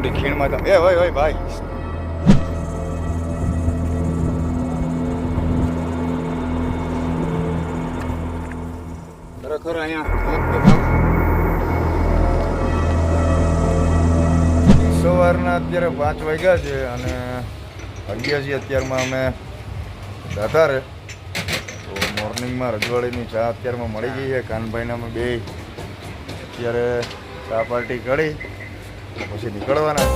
ઊંડી ખીણમાં તો એ હોય ભાઈ. ખરેખર અહીંયા સવારના અત્યારે પાંચ વાગ્યા છે અને અગિયાર છીએ અત્યારમાં અમે દાતારે તો મોર્નિંગમાં રજવાડીની ચા અત્યારમાં મળી ગઈ છે. કાનભાઈના અમે બે અત્યારે ચા પાર્ટી કરી. પછી નીકળવાના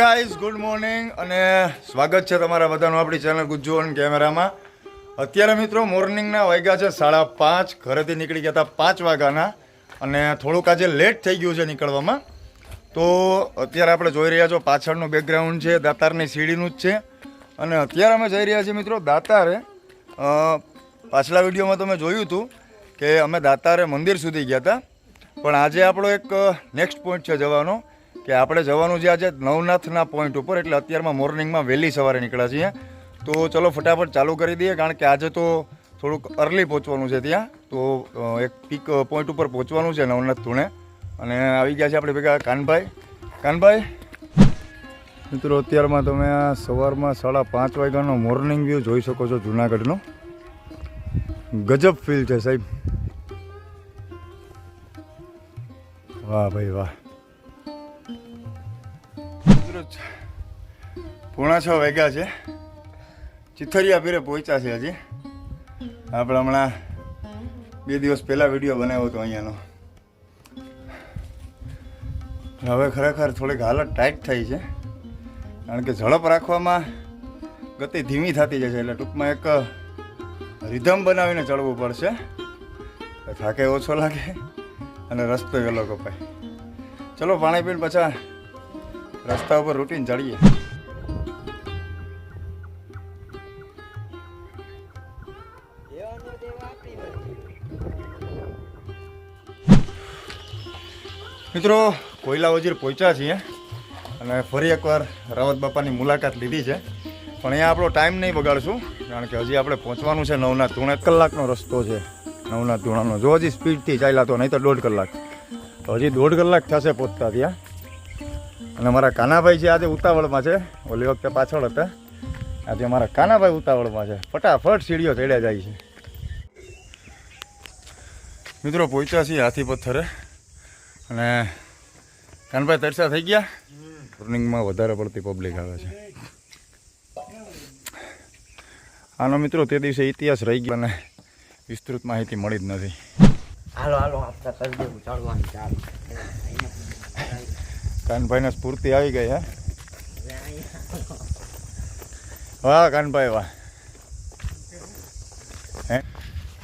ગાઈઝ ગુડ મોર્નિંગ અને સ્વાગત છે તમારા બધાનું આપણી ચેનલ ગુજ્જુ કેમેરામાં. અત્યારે મિત્રો મોર્નિંગના વાગ્યા છે સાડા પાંચ. ઘરેથી નીકળી ગયા હતા પાંચ વાગ્યાના અને થોડુંક આજે લેટ થઈ ગયું છે નીકળવામાં. તો અત્યારે આપણે જોઈ રહ્યા છો પાછળનું બેકગ્રાઉન્ડ છે, દાતારની સીડીનું જ છે. અને અત્યારે અમે જઈ રહ્યા છીએ મિત્રો દાતારે. પાછલા વિડીયોમાં તમે જોયું હતું કે અમે દાતારે મંદિર સુધી ગયા હતા. પણ આજે આપણો એક નેક્સ્ટ પોઈન્ટ છે જવાનો, કે આપણે જવાનું છે આજે નવનાથના પોઈન્ટ ઉપર. એટલે અત્યારમાં મોર્નિંગમાં વહેલી સવારે નીકળ્યા છીએ. તો ચલો ફટાફટ ચાલુ કરી દઈએ, કારણ કે આજે તો થોડુંક અર્લી પહોંચવાનું છે ત્યાં. તો એક પીક પોઈન્ટ ઉપર પહોંચવાનું છે નવનાથ ધૂણે. અને આવી ગયા છે આપણે ભેગા કાનભાઈ. કાનભાઈ? મિત્રો, અત્યારમાં તમે આ સવારમાં સાડા પાંચ વાગ્યાનો મોર્નિંગ વ્યૂ જોઈ શકો છો જુનાગઢનો. ગજબ ફીલ છે સાહેબ. વાહ ભાઈ વાહ. મિત્રો પોણા છ વાગ્યા છે. ચિથરિયા પીરે પહોંચ્યા છે હજી. આપણે હમણાં બે દિવસ પહેલાં વીડિયો બનાવ્યો હતો અહીંયાનો. હવે ખરેખર થોડીક હાલત ટાઈટ થઈ છે. કારણ કે ઝડપ રાખવામાં ગતિ ધીમી થતી જશે એટલે ટૂંકમાં એક રિધમ બનાવીને ચડવું પડશે. થાકે ઓછો લાગે અને રસ્તો વહેલો કપાય. ચલો પાણી પીને પાછા રસ્તા ઉપર રૂટીન ચડીએ. મિત્રો, કોયલા વજીર પહોંચ્યા છીએ અને ફરી એકવાર રાવત બાપાની મુલાકાત લીધી છે. પણ અહીંયા આપણો ટાઈમ નહીં બગાડશું, કારણ કે હજી આપણે પહોંચવાનું છે નવના ધૂણે. કલાકનો રસ્તો છે નવના ધૂણાનો. જો હજી સ્પીડથી ચાલ્યા તો, નહીં તો દોઢ કલાક. હજી દોઢ કલાક થશે પહોંચતા ત્યાં. અને મારા કાનાભાઈ છે આજે ઉતાવળમાં છે, ઓલી વખતે પાછળ હતા. આજે અમારા કાનાભાઈ ઉતાવળમાં છે. ફટાફટ સીડીઓ ચડ્યા જાય છે. મિત્રો પહોંચ્યા છીએ હાથી પથ્થરે. અને કાનભાઈ તરસા થઈ ગયા? ટર્નિંગમાં વધારે પડતી પબ્લિક આવે છે. આનો મિત્રો તે દિવસે ઇતિહાસ રહી ગયો અને વિસ્તૃત માહિતી મળી જ નથી. હાલો હાલો આપણે કરી દેવું ચડવાનું ચાલુ. કાનભાઈને સ્ફૂર્તિ આવી ગઈ હે? વાહ કાનભાઈ વાહ.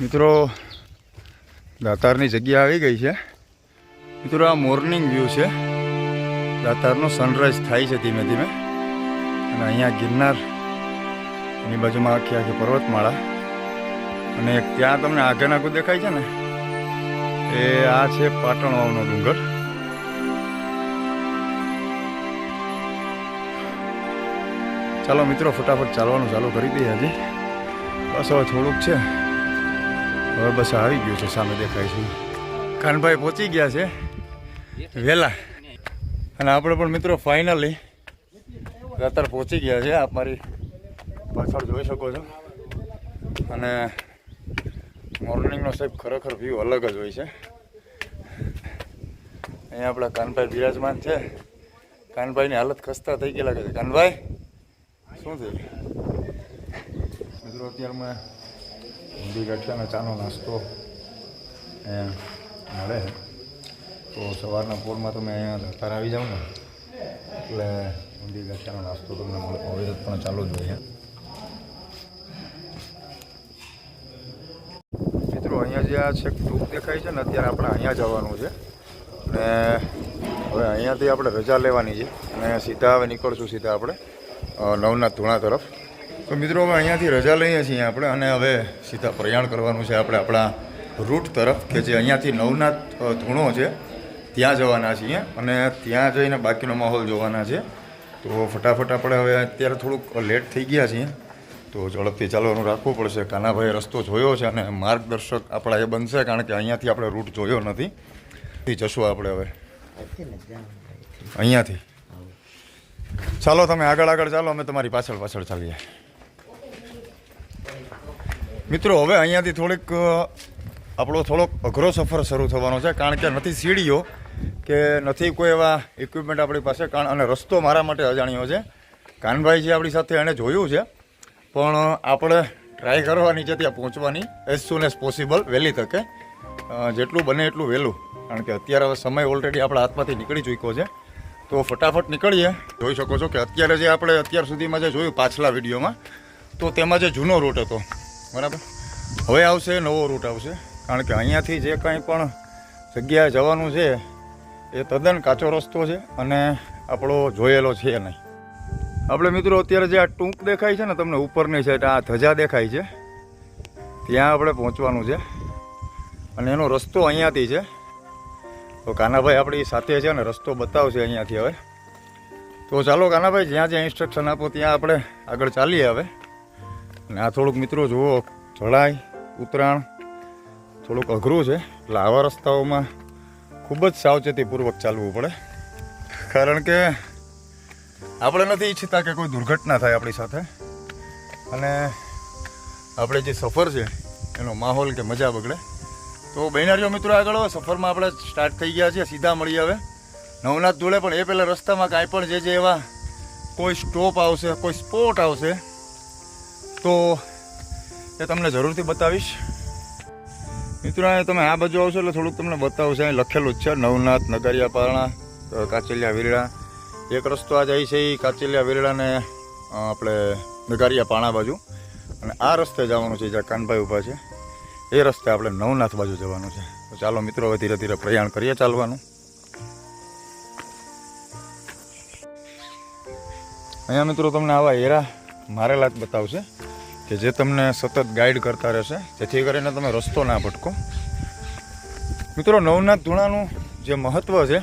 મિત્રો દાતારની જગ્યા આવી ગઈ છે. મિત્રો આ મોર્નિંગ વ્યૂ છે. દાતારનો સનરાઈઝ થાય છે ધીમે ધીમે. અને અહીંયા ગિરનાર, એની બાજુમાં આખી આખી પર્વતમાળા. અને ત્યાં તમને આગળ આગળ દેખાય છે ને, એ આ છે પાટણ વાવનો ડુંગર. ચાલો મિત્રો, ફટાફટ ચાલવાનું ચાલુ કરી દઈએ હજી. બસ હવે થોડુંક છે. હવે બસ આવી ગયું છે, સામે દેખાય છે. કાનભાઈ પહોંચી ગયા છે. વહેલા અને આપણે પણ મિત્રો ફાઇનલી અત્યારે પહોંચી ગયા છે. આપ મારી પાછળ જોઈ શકો છો. અને મોર્નિંગનો સાહેબ ખરેખર વ્યૂ અલગ જ હોય છે. અહીંયા આપણા કાનભાઈ બિરાજમાન છે. કાનભાઈની હાલત ખસ્તા થઈ ગયેલા છે. કાનભાઈ, શું થયું? મિત્રો અત્યારમાં ઊંડી ગાંઠિયાનો ચાનો નાસ્તો મળે છે. તો સવારના પોરમાં તમે અહીંયા તાર આવી જાઓ ને, એટલે ઊંડી ગાંઠિયાનો નાસ્તો તમને મળે અવિરત પણ ચાલુ જ હોય મિત્રો, અહીંયા જે આ છેક ટૂંક દેખાય છે ને, અત્યારે આપણે અહીંયા જવાનું છે. અને હવે અહીંયાથી આપણે રજા લેવાની છે. અને સીધા હવે નીકળશું સીધા આપણે નવનાથ ધૂણા તરફ. તો મિત્રો, હવે અહીંયાથી રજા લઈએ છીએ આપણે અને હવે સીધા પ્રયાણ કરવાનું છે આપણે આપણા રૂટ તરફ, કે જે અહીંયાથી નવનાથ ધૂણો છે. ત્યાં જવાના છીએ અને ત્યાં જઈને બાકીનો માહોલ જોવાના છે. તો ફટાફટ આપણે હવે અત્યારે થોડુંક લેટ થઈ ગયા છીએ. તો ઝડપથી ચાલવાનું રાખવું પડશે. કાનાભાઈએ રસ્તો જોયો છે અને માર્ગદર્શક આપણા એ બનશે કારણ કે અહીંયાથી આપણે રૂટ જોયો નથી. થી જશું આપણે હવે. અહીંયાથી. ચાલો તમે આગળ આગળ ચાલો, અમે તમારી પાછળ પાછળ ચાલીએ. મિત્રો, હવે અહીંયાથી થોડીક આપણો થોડોક અઘરો સફર શરૂ થવાનો છે કારણ કે નથી સીડીઓ. કે નથી કોઈ એવા ઇક્વિપમેન્ટ આપણી પાસે કારણ અને રસ્તો મારા માટે અજાણ્યો છે. કાનભાઈ જે આપણી સાથે એણે જોયું છે. પણ આપણે ટ્રાય કરવાની છે ત્યાં પહોંચવાની એઝ સુન એઝ પોસિબલ વહેલી તકે. જેટલું બને એટલું વહેલું. કારણ કે અત્યારે હવે સમય ઓલરેડી આપણા હાથમાંથી નીકળી ચૂક્યો છે. તો ફટાફટ નીકળીએ. જોઈ શકો છો કે અત્યારે જે આપણે અત્યાર સુધીમાં જે જોયું પાછલા વિડીયોમાં, તો તેમાં જે જૂનો રૂટ હતો. બરાબર? હવે આવશે, નવો રૂટ આવશે. કારણ કે અહીંયાથી જે કંઈ પણ જગ્યાએ જવાનું છે એ તદ્દન કાચો રસ્તો છે અને આપણો જોયેલો છે નહીં. આપણે મિત્રો અત્યારે જે આ ટૂંક દેખાય છે ને તમને ઉપરની સાઈડ આ ધજા દેખાય છે, ત્યાં આપણે પહોંચવાનું છે. અને એનો રસ્તો અહીંયાથી છે. તો કાનાભાઈ આપણી સાથે છે ને રસ્તો બતાવશે અહીંયાથી હવે. તો ચાલો કાનાભાઈ, જ્યાં જ્યાં ઇન્સ્ટ્રક્શન આપો ત્યાં આપણે આગળ ચાલીએ હવે. અને આ થોડુંક મિત્રો જુઓ, ચઢાઈ, ઉતરાણ, થોડુંક અઘરું છે. એટલે આવા રસ્તાઓમાં ખૂબ જ સાવચેતીપૂર્વક ચાલવું પડે. કારણ કે આપણે નથી ઈચ્છતા કે કોઈ દુર્ઘટના થાય આપણી સાથે. અને આપણે જે સફર છે, એનો માહોલ કે મજા બગડે. તો બહેનારીઓ મિત્રો આગળ સફરમાં આપણે સ્ટાર્ટ થઈ ગયા છીએ, સીધા મળી આવે. નવનાથ ધૂળે પણ એ પહેલાં રસ્તામાં કાંઈ પણ જે જે એવા કોઈ સ્ટોપ આવશે, કોઈ સ્પોટ આવશે, તો એ તમને જરૂરથી બતાવીશ. મિત્રો તમે આ બાજુ આવશો એટલે થોડુંક તમને બતાવશે અહીં લખેલું જ છે, નવનાથ નગરિયા પારણા કાચેલિયા વીરડા. એક રસ્તો આ જાય છે એ કાચેલિયા વીરડાને આપણે નગારિયા પાણા બાજુ. અને આ રસ્તે જવાનું છે, જ્યાં કાનભાઈ ઊભા છે. એ રસ્તે આપણે નવનાથ બાજુ જવાનું છે. ચાલો મિત્રો, હવે ધીરે ધીરે પ્રયાણ કરીએ ચાલવાનું. અહીંયા મિત્રો તમને આવા હેરા મારેલા જ બતાવશે. કે જે તમને સતત ગાઈડ કરતા રહેશે, જેથી કરીને તમે રસ્તો ના ભટકો. મિત્રો, નવનાથ ધૂણાનું જે મહત્ત્વ છે,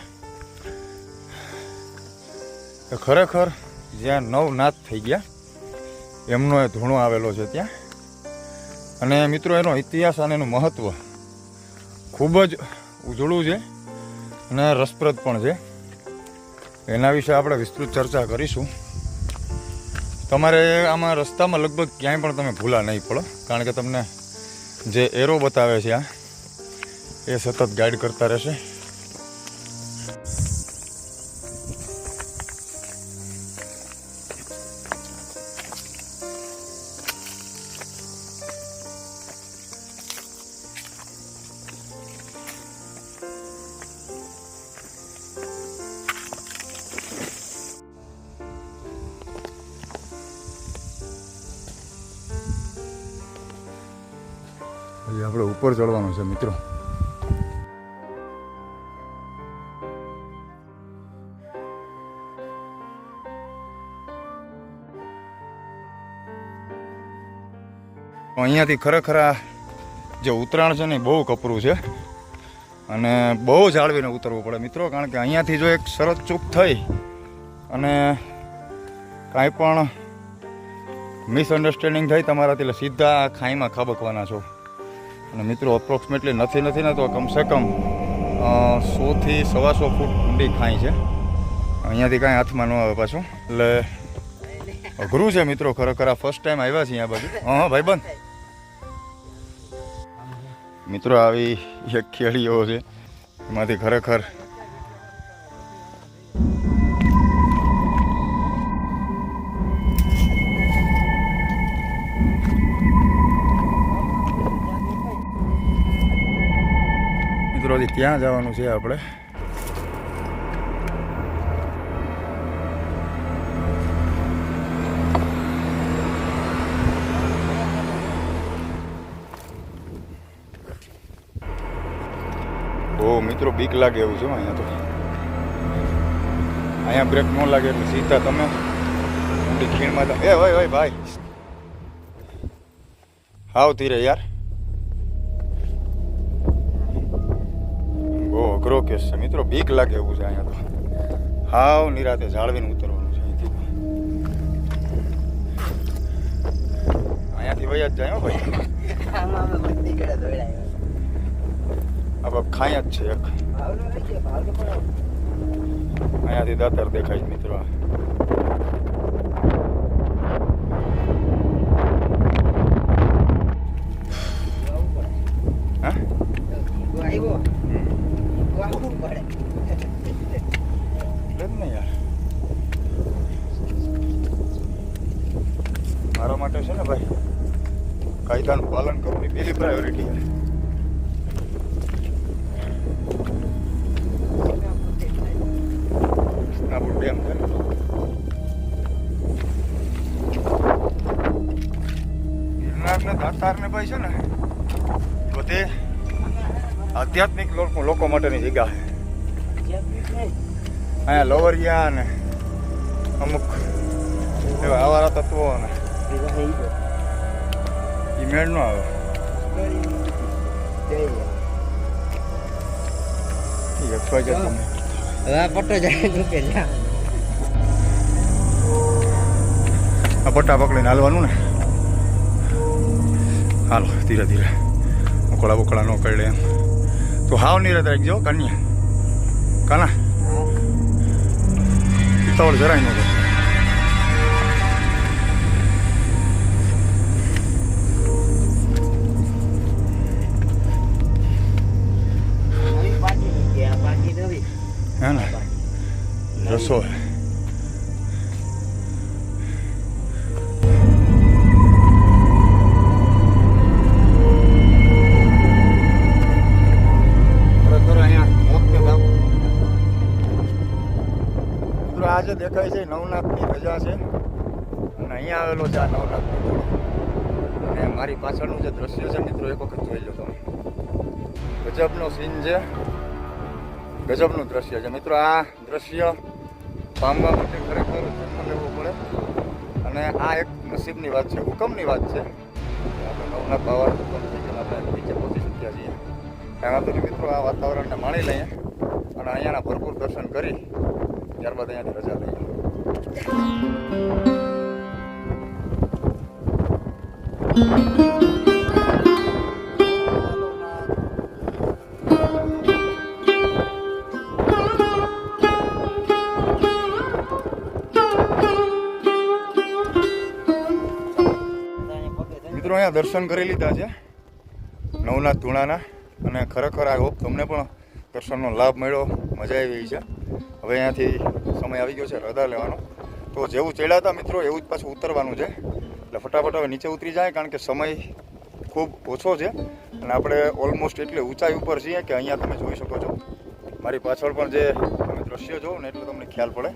એ ખરેખર જ્યાં નવનાથ થઈ ગયા, એમનો એ ધૂણો આવેલો છે ત્યાં. અને મિત્રો, એનો ઇતિહાસ અને એનું મહત્ત્વ ખૂબ જ ઉજળું છે અને રસપ્રદ પણ છે. એના વિશે આપણે વિસ્તૃત ચર્ચા કરીશું. તમારે આમાં રસ્તામાં લગભગ ક્યાંય પણ તમે ભૂલા નહીં પડો. કારણ કે તમને જે એરો બતાવે છે આ, એ સતત ગાઈડ કરતા રહેશે. આપણે ઉપર ચડવાનું છે, મિત્રો. અહીંયાથી ખરેખર જે ઉતરાણ છે ને બહુ કપરું છે. અને બહુ જાળવીને ઉતરવું પડે, મિત્રો, કારણ કે અહીંયાથી જો એક શરત ચૂક થઈ અને કાંઈ પણ મિસઅન્ડરસ્ટેન્ડિંગ થઈ, તમારાથી એટલે સીધા ખાઈમાં ખાબકવાના છો. અને મિત્રો અપ્રોક્સિમેટલી નથી નથી ને તો કમસે કમ સોથી સવાસો ફૂટ ઊંડી ખાઈ છે. અહીંયાથી કાંઈ હાથમાં ન આવે પાછું. એટલે અઘરું છે મિત્રો, ખરેખર આ ફર્સ્ટ ટાઈમ આવ્યા છીએ આ બાજુ. હા, ભાઈબંધ. મિત્રો, આવી એક ખેડીઓ છે. એમાંથી ખરેખર મિત્રો ત્યાં જવાનું છે આપણે. બહુ મિત્રો બીક લાગે એવું છે અહીંયા તો. અહીંયા બ્રેક ન લાગે એટલે સીધા તમે ઊંડી ખીણમાં એ હોય હોય ભાઈ. આવતી રે યાર બહુ અઘરો કેસ છે? મિત્રો બીક લાગે એવું છે અહીંયા તો. હાવ નિરાતે જાળવીને ઉતરવાનું છે અહીંથી. અહીંયાથી વયા જ જાય હો ભાઈ. હવે ખાઈ જ છે એક. અહીંયાથી દાતર દેખાય મિત્રો આ. આવવું પડે હા તું આવ્યો તું આવવું પડે એટલે જ ને યાર મારા માટે છે ને ભાઈ કાયદાનું પાલન કરવું એ પહેલી પ્રાયોરિટી છે બધે આધ્યાત્મિક લોકો માટેની જગ્યા છે. અહીંયા લોવરિયા ને અમુક એવા આવારા તત્વો ને એ મેળ નો આવે. પટ્ટો જાય આ પટ્ટા પકડીને હાલવાનું ને? હાલો ધીરે ધીરે. ઉકળા ઉકળા ન કરડે એમ. તો હાવ નિરત રાખજો કન્યા. કાના? ઉતાવળ જરાય ન હે ને? રસોઈ જે દેખાય છે નવનાથની ધજા છે. અને અહીંયા આવેલો છે આ નવનાથનો ઘોડો અને મારી પાછળનું જે દ્રશ્ય છે મિત્રો, એક વખત જોઈ લો તમે. ગજબનો સીન છે. ગજબનું દ્રશ્ય છે. મિત્રો, આ દ્રશ્ય પામવા માટે ખરેખર જન્મ લેવો પડે. અને આ એક નસીબની વાત છે, હુકમની વાત છે. આપણે નવનાથ બાવા હુકમ થઈ ગયેલા આપણે નીચે પહોંચી ચૂક્યા છીએ. એમાં તો મિત્રો આ વાતાવરણને માણી લઈએ. અને અહીંયાના ભરપૂર દર્શન કરી ત્યારબાદ અહીંયાથી રજા લઈ મિત્રો અહીંયા દર્શન કરી લીધા છે. નવનાથ ધૂણાના. અને ખરેખર આ હોપ તમને પણ દર્શનનો લાભ મળ્યો. મજા આવી છે. હવે અહીંયાથી સમય આવી ગયો છે રદા લેવાનો. તો જેવું ચડ્યા મિત્રો, એવું જ પાછું ઉતરવાનું છે. એટલે ફટાફટ હવે નીચે ઉતરી જાય, કારણ કે સમય ખૂબ ઓછો છે. અને આપણે ઓલમોસ્ટ એટલી ઊંચાઈ ઉપર છીએ કે અહીંયા તમે જોઈ શકો છો. મારી પાછળ પણ જે તમે દ્રશ્ય જોવો ને એટલે તમને ખ્યાલ પડે.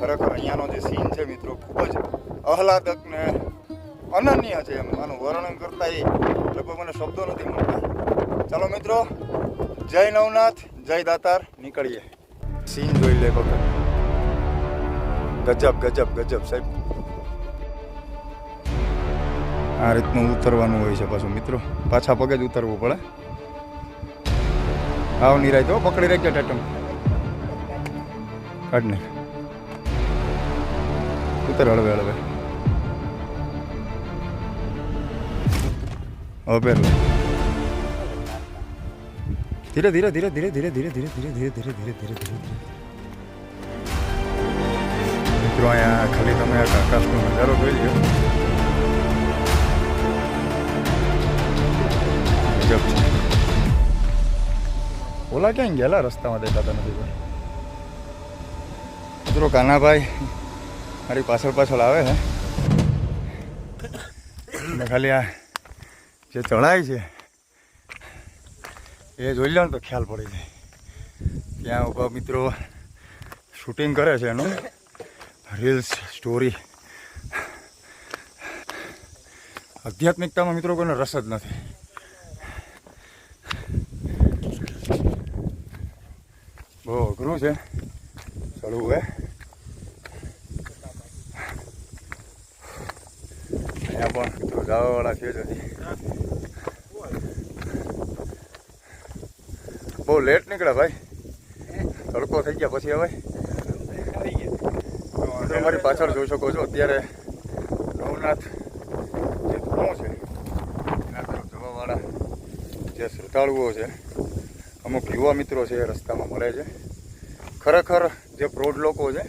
ખરેખર અહીંયાનો જે સીન છે મિત્રો, ખૂબ જ આહલાદક ને અનન્ય છે એમ. આનું વર્ણન કરતા એ લગભગ મને શબ્દો નથી મળતા. ચાલો મિત્રો, જય નવનાથ, જય દાતાર, નીકળીએ. સીન જોઈ લે વખત. ગજબ ગજબ ગજબ, સાહેબ. આ રીતનું ઉતરવાનું હોય છે પાછું, મિત્રો. પાછા પગે જ ઉતરવું પડે. આવ નિરાય તો, પકડી રાખજો ટેટમ. કાઢ ને. ઉતર હળવે હળવે. હવે પહેરલો ધીરે ધીરે ધીરે ધીરે ધીરે ધીરે ધીરે ધીરે ધીરે ધીરે ધીરે ધીરે ધીરે ધીરે મિત્રો અહીંયા ખાલી તમે આકાશનો નજારો જોઈ લો ઓલા ક્યાં ગયેલા રસ્તામાં દેખાતા નથી ભાઈ મિત્રો કાનાભાઈ મારી પાછળ પાછળ આવે છે ખાલી આ જે ચડાય છે એ જોઈ લો તો ખ્યાલ પડી જાય. ત્યાં ઊભા મિત્રો શૂટિંગ કરે છે એનું. રીલ્સ સ્ટોરી આધ્યાત્મિકતામાં મિત્રો કોઈને રસ જ નથી. બહુ અઘરું છે. ચડવું હે. અહીંયા પણ મિત્રો જવાવાળા છે જ હજી. બહુ લેટ નીકળ્યા ભાઈ. તડકો થઈ ગયા પછી હવે. મિત્રો મારી પાછળ જોઈ શકો છો, અત્યારે નવનાથ જે ધૂણો છે એના તરફ જવાવાળા જે શ્રદ્ધાળુઓ છે, અમુક યુવા મિત્રો છે એ રસ્તામાં મળે છે. ખરેખર જે પ્રૌઢ લોકો છે,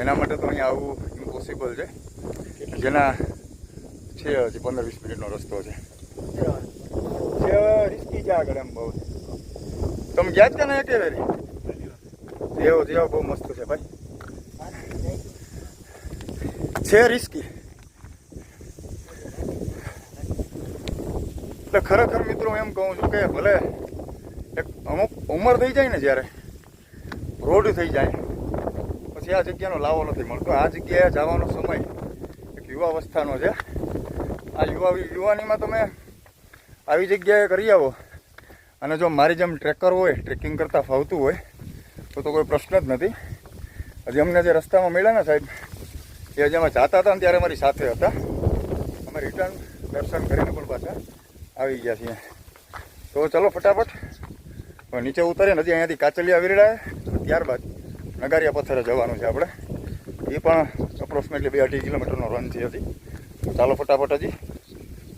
એના માટે તો અહીંયા આવવું ઇમ્પોસિબલ છે. જેના છે હજી પંદર વીસ મિનિટનો રસ્તો છે. રિસ્કી છે આગળ એમ બહુ. તમે ગયા જ કે નહીં કે વેરી જેવો જેવો બહુ મસ્ત છે ભાઈ. છે રિસ્કી એટલે ખરેખર મિત્રો એમ કહું છું કે ભલે એક અમુક ઉંમર થઈ જાય ને જ્યારે, રોડ થઈ જાય, પછી આ જગ્યાનો લાવો નથી મળતો. આ જગ્યાએ જવાનો સમય એક યુવા અવસ્થાનો છે. આ યુવા, યુવાનીમાં તમે આવી જગ્યાએ કરી આવો. અને જો મારી જેમ ટ્રેકર હોય, ટ્રેકિંગ કરતાં ફાવતું હોય, તો તો કોઈ પ્રશ્ન જ નથી. હજી અમને જે રસ્તામાં મળ્યા ને સાહેબ, એ હજી અમે જાતા હતા ને ત્યારે અમારી સાથે હતા. અમે રિટર્ન દર્શન કરીને પણ પાછા આવી ગયા છીએ. તો ચલો ફટાફટ. નીચે ઉતરે નથી અહીંયાથી કાચલિયા વિરડાય ત્યારબાદ નગારિયા પથ્થરે જવાનું છે આપણે. એ પણ અપ્રોક્સિમેટલી બે અઢી કિલોમીટરનો રન છે હતી ચાલો ફટાફટ હજી.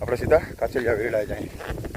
આપણે સીધા કાચલિયા વિરડાય જાય.